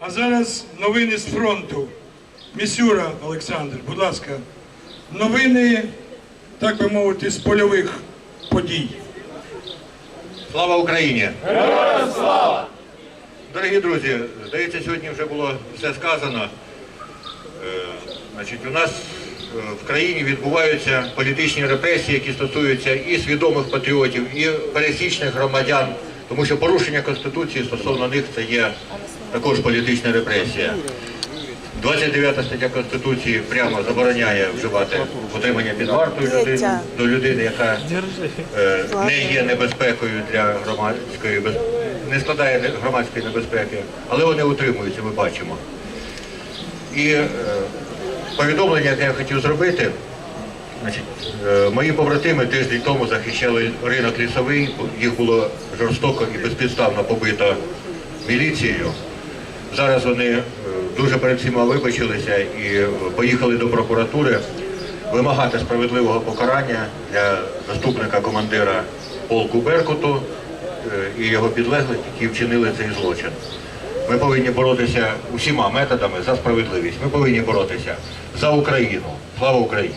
А зараз новини з фронту. Місюра Олександр, будь ласка. Новини, так би мовити, з польових подій. Слава Україні! Героям слава! Дорогі друзі, здається, сьогодні вже було все сказано. Е, Значить, у нас е, в країні відбуваються політичні репресії, які стосуються і свідомих патріотів, і пересічних громадян, тому що порушення Конституції стосовно них це є також політична репресія. 29 стаття Конституції прямо забороняє вживати утримання під вартою людини, до людини, яка е, не є небезпекою для громадської не складає громадської небезпеки, але вони утримуються, ми бачимо. І е, повідомлення, яке я хотів зробити, е, мої побратими тиждень тому захищали ринок лісовий, їх було жорстоко і безпідставно побито міліцією. Зараз вони е, дуже перед всіма вибачилися і поїхали до прокуратури вимагати справедливого покарання для заступника командира полку Беркуту е, і його підлеглих, які вчинили цей злочин. Ми повинні боротися усіма методами за справедливість. Ми повинні боротися за Україну. Слава Україні!